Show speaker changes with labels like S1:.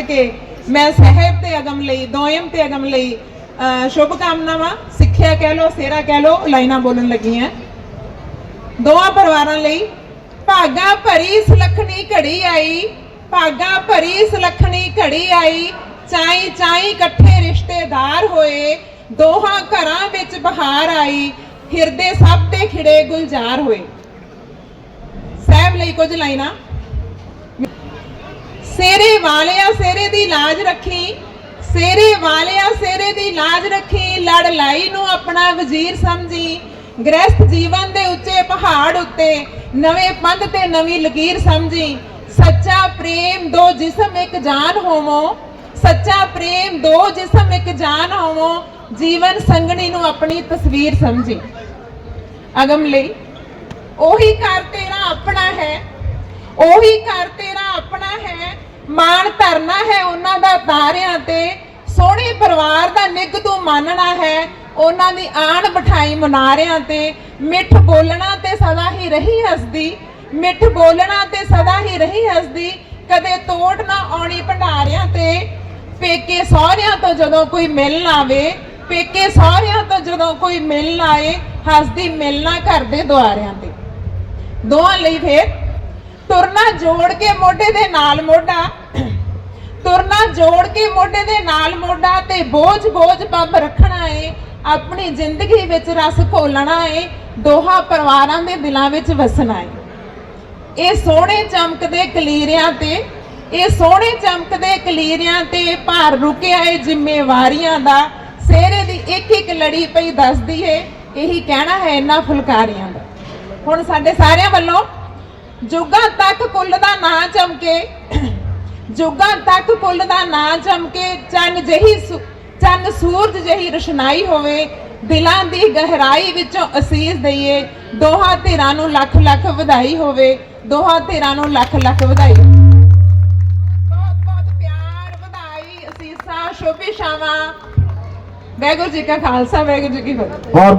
S1: ਕੇ ਮੈਂ ਸਹਿਬ ਤੇ ਅਗਮ ਲਈ, ਦੋਇਮ ਤੇ ਅਗਮ ਲਈ ਸ਼ੁਭ ਕਾਮਨਾਵਾਂ ਸਿੱਖਿਆ ਕਹਿ ਲੋ ਸੇਰਾ ਕਹਿ ਲੋ ਲਾਈਨਾਂ ਬੋਲਣ ਲੱਗੀਆਂ। ਦੋਹਾਂ ਪਰਿਵਾਰਾਂ ਲਈ, ਭਾਗਾ ਭਰੀ ਸੁਲੱਖਣੀ ਘੜੀ ਆਈ, ਭਾਗਾ ਭਰੀ ਸੁਲੱਖਣੀ ਘੜੀ ਆਈ, ਚਾਈ ਚਾਈ ਇਕੱਠੇ ਰਿਸ਼ਤੇਦਾਰ ਹੋਏ, ਦੋਹਾਂ ਘਰਾਂ ਵਿੱਚ ਬਹਾਰ ਆਈ, ਹਿਰਦੇ ਸਭ ਦੇ ਖਿੜੇ ਗੁਲਜ਼ਾਰ ਹੋਏ। ਸਹਿਬ ਲਈ ਕੁਝ ਲਾਈਨਾਂ। ਸੇਰੇ ਵਾਲਿਆ ਸੇਰੇ ਦੀ ਲਾਜ ਰੱਖੀ ਸੇਰੇ ਵਾਲਿਆ ਸੇਰੇ ਦੀ ਲਾਜ ਰੱਖੀ, ਲੜ ਲਾਈ ਨੂੰ ਆਪਣਾ ਵਜ਼ੀਰ ਸਮਝੀ ਗ੍ਰਸਥ ਜੀਵਨ ਦੇ ਉੱਚੇ ਪਹਾੜ ਉੱਤੇ ਨਵੇਂ ਪੰਧ ਤੇ ਨਵੀਂ ਲਕੀਰ ਸਮਝੀ, ਸੱਚਾ ਪ੍ਰੇਮ ਦੋ ਜਿਸਮ ਇੱਕ ਜਾਨ ਹੋਵੋ, ਸੱਚਾ ਪ੍ਰੇਮ ਦੋ ਜਿਸਮ ਇੱਕ ਜਾਨ ਹੋਵੋ, ਜੀਵਨ ਸੰਗਣੀ ਨੂੰ ਆਪਣੀ ਤਸਵੀਰ ਸਮਝੀ। ਅਗਮ ਲਈ, ਉਹੀ ਘਰ ਤੇਰਾ ਆਪਣਾ ਹੈ, ਉਹੀ ਘਰ ਤੇਰਾ ਆਪਣਾ ਹੈ ਮਾਣ ਧਰਨਾ ਹੈ ਉਹਨਾਂ ਦਾ ਤਾਰਿਆਂ ਤੇ, ਸੋਹਣੇ ਪਰਿਵਾਰ ਦਾ ਨਿੱਘ ਤੂੰ ਮਾਨਣਾ ਹੈ ਉਹਨਾਂ ਦੀ ਆਣ ਬਿਠਾਈ ਮਨਾਰਿਆਂ ਤੇ। ਮਿੱਠ ਬੋਲਣਾ ਤੇ ਸਦਾ ਹੀ ਰਹੀ ਹੱਸਦੀ, ਮਿੱਠ ਬੋਲਣਾ ਤੇ ਸਦਾ ਹੀ ਰਹੀ ਹੱਸਦੀ, ਕਦੇ ਤੋੜ ਨਾ ਆਉਣੀ ਭੰਡਾਰਿਆਂ ਤੇ। ਪੇਕੇ ਸਹੁਰਿਆਂ ਤੋਂ ਜਦੋਂ ਕੋਈ ਮਿਲਣ ਆਵੇ, ਪੇਕੇ ਸਹੁਰਿਆਂ ਤੋਂ ਜਦੋਂ ਕੋਈ ਮਿਲਣ ਆਏ, ਹੱਸਦੀ ਮਿਲਣਾ ਘਰ ਦੇ ਦੁਆਰਿਆਂ ਤੇ। ਦੋਹਾਂ ਲਈ ਫੇਰ ਤੁਰਨਾ ਜੋੜ ਕੇ ਮੋਢੇ ਦੇ ਨਾਲ ਮੋਢਾ। ਤੁਰਨਾ ਜੋੜ ਕੇ ਮੋਢੇ ਦੇ ਨਾਲ ਮੋਢਾ ਤੇ ਬੋਝ ਬੋਝ ਪੱਬ ਰੱਖਣਾ ਏ, ਆਪਣੀ ਜ਼ਿੰਦਗੀ ਵਿੱਚ ਰਸ ਘੋਲਣਾ ਏ, ਦੋਹਾਂ ਪਰਿਵਾਰਾਂ ਦੇ ਦਿਲਾਂ ਵਿੱਚ ਵਸਣਾ ਏ। ਇਹ ਸੋਹਣੇ ਚਮਕਦੇ ਕਲੀਰਿਆਂ ਤੇ, ਇਹ ਸੋਹਣੇ ਚਮਕਦੇ ਕਲੀਰਿਆਂ ਤੇ ਭਾਰ ਰੁਕਿਆ ਏ ਜ਼ਿੰਮੇਵਾਰੀਆਂ ਦਾ। ਸਿਹਰੇ ਦੀ ਇੱਕ ਇੱਕ ਲੜੀ ਪਈ ਦੱਸਦੀ ਏ, ਇਹੀ ਕਹਿਣਾ ਹੈ ਇਹਨਾਂ ਫੁਲਕਾਰੀਆਂ ਦਾ। ਹੁਣ ਸਾਡੇ ਸਾਰਿਆਂ ਵੱਲੋਂ ਜੁਗਾਂ ਤੱਕ ਕੁੱਲ ਦਾ ਨਾਂ ਚਮਕੇ। ਜੁਗਾਂ ਤੱਕ ਕੁੱਲ ਦਾ ਨਾਂ ਚਮਕੇ। ਚੰਨ ਜਹੀ ਚੰਨ ਸੂਰਜ ਜਹੀ ਰਸ਼ਨਾਈ ਹੋਵੇ। ਦਿਲਾਂ ਦੀ ਗਹਿਰਾਈ ਵਿੱਚੋਂ ਅਸੀਸ ਦਈਏ। ਦੋਹਾਂ ਧਿਰਾਂ ਨੂੰ ਲੱਖ ਲੱਖ ਵਧਾਈ ਹੋਵੇ। ਦੋਹਾਂ ਧਿਰਾਂ ਨੂੰ ਲੱਖ ਲੱਖ ਵਧਾਈ ਬਹੁਤ ਬਹੁਤ ਪਿਆਰ, ਵਧਾਈ, ਅਸੀਸਾਂ ਸ਼ੁਭ ਇਸ਼ਾਵਾਂ ਵਾਹਿਗੁਰੂ ਜੀ ਕਾ ਖਾਲਸਾ, ਵਾਹਿਗੁਰੂ ਜੀ ਕੀ ਫਤਿਹ।